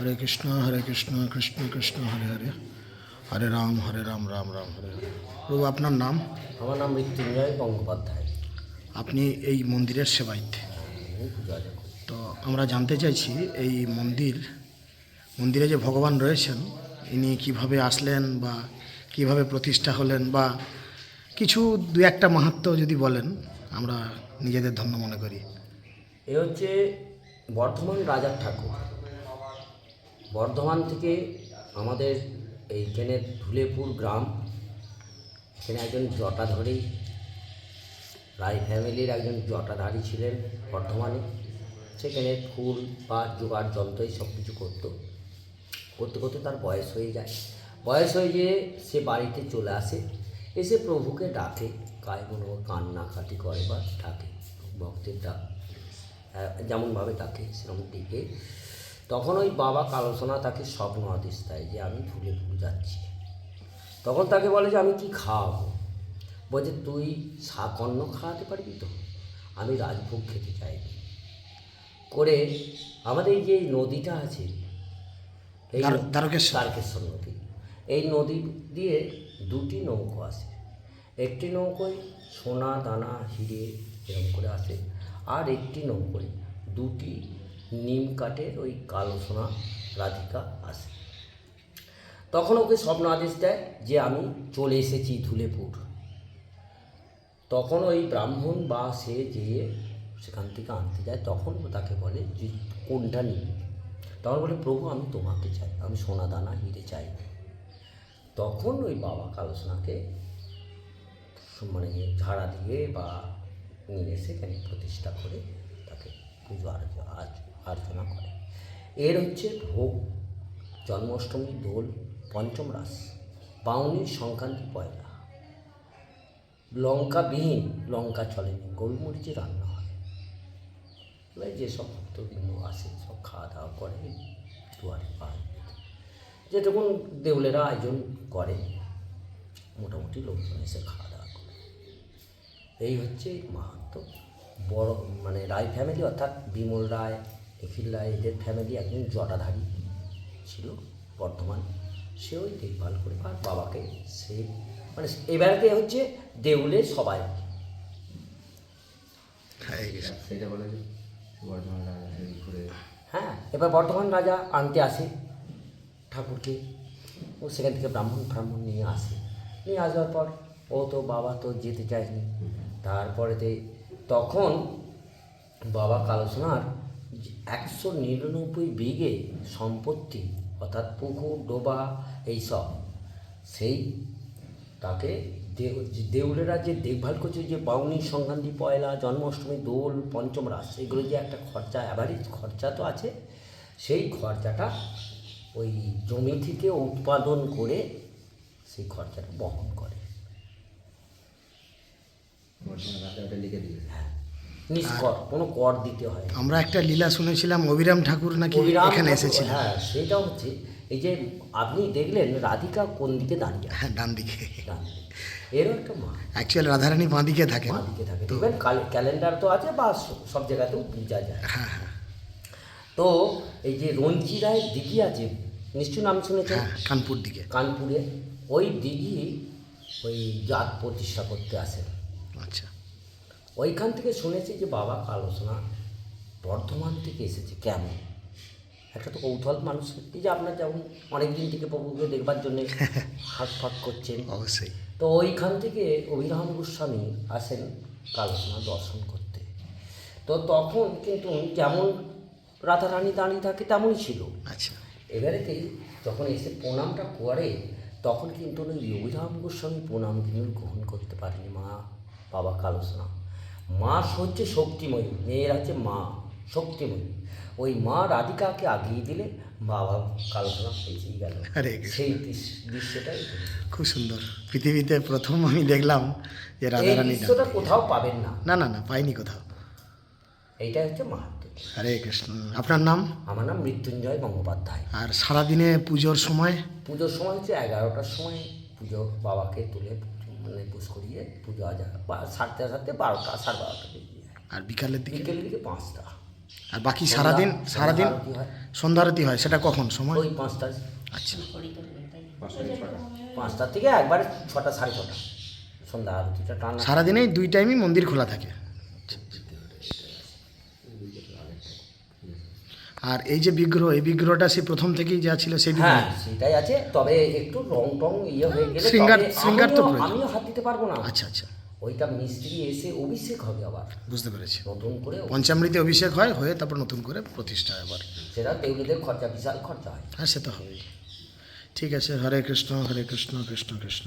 হরে কৃষ্ণ হরে কৃষ্ণ কৃষ্ণ কৃষ্ণ হরে হরে। হরে রাম হরে রাম রাম রাম হরে প্রভু আপনার নাম? আমার নাম মৃত্যুঞ্জয় গঙ্গোপাধ্যায়। আপনি এই মন্দিরের সেবাইতে। তো আমরা জানতে চাইছি এই মন্দির মন্দিরে যে ভগবান রয়েছেন ইনি কীভাবে আসলেন বা কীভাবে প্রতিষ্ঠা হলেন বা কিছু দু একটা মাহাত্ম যদি বলেন আমরা নিজেদের ধন্য মনে করি। এ হচ্ছে বর্ধমান রাজার ঠাকুর। বর্ধমান থেকে আমাদের এইখানে ধুলেপুর গ্রাম, এখানে একজন জটাধারী, রায় ফ্যামিলির একজন জটাধারী ছিলেন বর্ধমানে। সেখানে ফুল বা জোগাড় যন্ত্র সব কিছু করতো। করতে করতে তার বয়স হয়ে যায়। বয়স হয়ে গিয়ে সে বাড়িতে চলে আসে। এসে প্রভুকে ডাকে গায়ে কোনো কান্নাকাটি করে বা ডাকে, ভক্তের ডাক যেমনভাবে ডাকে, সেরকম ডেকে। তখন ওই বাবা কালোসোনা তাকে স্বপ্ন আদেশ দেয় যে আমি ধুলেপুর যাচ্ছি। তখন তাকে বলে যে আমি কি খাওয়াবো? বলছে তুই শাক অন্ন খাওয়াতে পারবি তো? আমি রাজভোগ খেতে চাই করে আমাদের এই যে নদীটা আছে এই দ্বার- তারকেশ্বর নদী এই নদী দিয়ে দুটি নৌকো আসে। একটি নৌকোয় সোনা দানা হিরে এরকম করে আসে আর একটি নৌকোয় দুটি নিম কাঠের ওই কালো সোনা রাধিকা আসে। তখন ওকে স্বপ্ন আদেশ দেয় যে আমি চলে এসেছি ধুলেপুর। তখন ওই ব্রাহ্মণ বা সে যেয়ে সেখান থেকে আনতে যায়, তখন ও তাকে বলে যে, কোনটা নিবি? তখন বলে, প্রভু, আমি তোমাকে চাই, আমি সোনা দানা, হিরে চাই। তখন ওই বাবা কালোসোনাকে মানে ঝাড়া দিয়ে বা নিয়ে এসে প্রতিষ্ঠা করে তাকে পুজো আর্চ- আর্চ- অর্চনা করে। এর হচ্ছে ভোগ, জন্মাষ্টমী, দোল, পঞ্চম রাস, বাউনি, সংক্রান্তি, পয়লা। লঙ্কাবিহীন, লঙ্কা চলেনি গোলমরিচে রান্না হয়। এবার যেসব ভক্তবৃন্দ আসে, সব খাওয়া দাওয়া করে, দুয়ারে পায় যেটুকুন দেউলেরা আয়োজন করে, মোটামুটি লোকজন এসে খাওয়া দাওয়া করে। এই হচ্ছে মাহাত্ম। বড় মানে রায় ফ্যামিলি অর্থাৎ বিমল রায় রায় এদের ফ্যামিলি একজন জটাধারী ছিল বর্ধমান সে ওই দেখভাল করে আর বাবাকে সে মানে এবারকে হচ্ছে দেউলে সবাই। হরে সেটা বলে বর্ধমান রাজা সেই হ্যাঁ এবার বর্ধমান রাজা আনতে আসে ঠাকুরকে। ও সেখান থেকে ব্রাহ্মণ ব্রাহ্মণ নিয়ে আসে। নিয়ে আসবার পর ও তো বাবা তো যেতে চায়নি। তারপরেতে তখন বাবা কালোসোনার একশো নিরানব্বই বিঘে সম্পত্তি অর্থাৎ পুকুর ডোবা এইসব। সেই তাকে দেউলেরা যে দেখভাল করছে যে বাউনি সংক্রান্তি পয়লা জন্মাষ্টমী দোল পঞ্চম রাস এগুলো যে একটা খরচা অ্যাভারেজ খরচা তো আছে সেই খরচাটা ওই জমি থেকে উৎপাদন করে সেই খরচাটা বহন করে। হ্যাঁ। নিষ্কর কোনো কর দিতে হয় আমরা একটা লীলা শুনেছিলাম অবিরাম ঠাকুর নাকি এখানে এসেছিলেন হ্যাঁ সেটা হচ্ছে এই যে আপনি দেখলেন রাধিকা কোন দিকে দাঁড়িয়ে হ্যাঁ ডান দিকে। এরও একটা মা। অ্যাকচুয়ালি রাধারানী বাঁ দিকে থাকেন। মা দিকে থাকে দেখবেন ক্যালেন্ডার তো আছে বা সব জায়গাতেও বোঝা যায়। হ্যাঁ হ্যাঁ। তো এই যে রঞ্জি রায়ের দিঘি আছে নিশ্চয়ই নাম শুনেছেন? হ্যাঁ কানপুর দিকে কানপুরে। ওই দিঘি ওই জাত প্রতিষ্ঠা করতে আসেন। আচ্ছা। ওইখান থেকে শুনেছি যে বাবা কালোসোনা বর্ধমান থেকে এসেছে। কেমন? একটা তো কৌতূহল মানুষ এই যে আপনার যেমন অনেক দিন থেকে প্রভুকে দেখবার জন্য হাত ফাঁক করছেন। অবশ্যই। তো ওইখান থেকে অভিরাম গোস্বামী আসেন কালোসোনা দর্শন করতে। তো তখন কিন্তু যেমন রাধারানী দাঁড়িয়ে থাকে তেমনই ছিল। আচ্ছা। এবারেতেই যখন এসে প্রণামটা করে তখন কিন্তু অভিরাম গোস্বামী প্রণাম কিন্তু গ্রহণ করতে পারেনি মা বাবা কালোসোনা। মা হচ্ছে শক্তিময়ী মেয়ের আছে মা শক্তিময়ী। ওই মা রাধিকাকে আগিয়ে দিলে বাবা কালোসোনা পেঁচিয়ে গেল। সেই দৃশ্য- দৃশ্যটাই খুব সুন্দর। পৃথিবীতে প্রথম আমি দেখলাম যে রাধারানী দৃশ্যটা কোথাও পাবেন না। না না না পাইনি কোথাও। এইটা হচ্ছে মাহাত্ম হরে কৃষ্ণ আপনার নাম? আমার নাম মৃত্যুঞ্জয় গঙ্গোপাধ্যায়। আর সারাদিনে পুজোর সময়? পুজোর সময় হচ্ছে এগারোটার সময় পুজো বাবাকে তুলে মানে পুষ করিয়ে পুজো আজা বা সাড়ে সাড়ে বারোটা সাড়ে বারোটা যায়। আর বিকালের দিকে? বিকেলের দিকে পাঁচটা। আর বাকি সারাদিন সারাদিন সন্ধ্যা আরতি হয়। সন্ধ্যারতি হয় সেটা কখন? সময়? ওই পাঁচটা আচ্ছা। পাঁচটা থেকে ছটা। পাঁচটার থেকে একবারে ছটা সাড়ে ছটা সন্ধ্যা আরতিটা টানা। সারাদিনেই দুই টাইমই মন্দির খোলা থাকে? আর এই যে বিগ্রহ এই বিগ্রহটা সে প্রথম থেকেই যা ছিল সেই বিগ্রহ। হ্যাঁ সেটাই আছে। তবে একটু রং টং ইয়ে হয়ে গেলে শৃঙ্গার- তবে শৃঙ্গার তো। আমিও হাত দিতে পারব না। আচ্ছা আচ্ছা। ওইটা মিস্ত্রি এসে অভিষেক হবে আবার। বুঝতে পেরেছি। নতুন করে পঞ্চামৃতে অভিষেক হয় হয়ে তারপর নতুন করে প্রতিষ্ঠা হয় আবার। সেটা দেউলিদের খরচা বিশাল খরচা হয়। হ্যাঁ সে তো হবেই ঠিক আছে হরে কৃষ্ণ হরে কৃষ্ণ কৃষ্ণ কৃষ্ণ।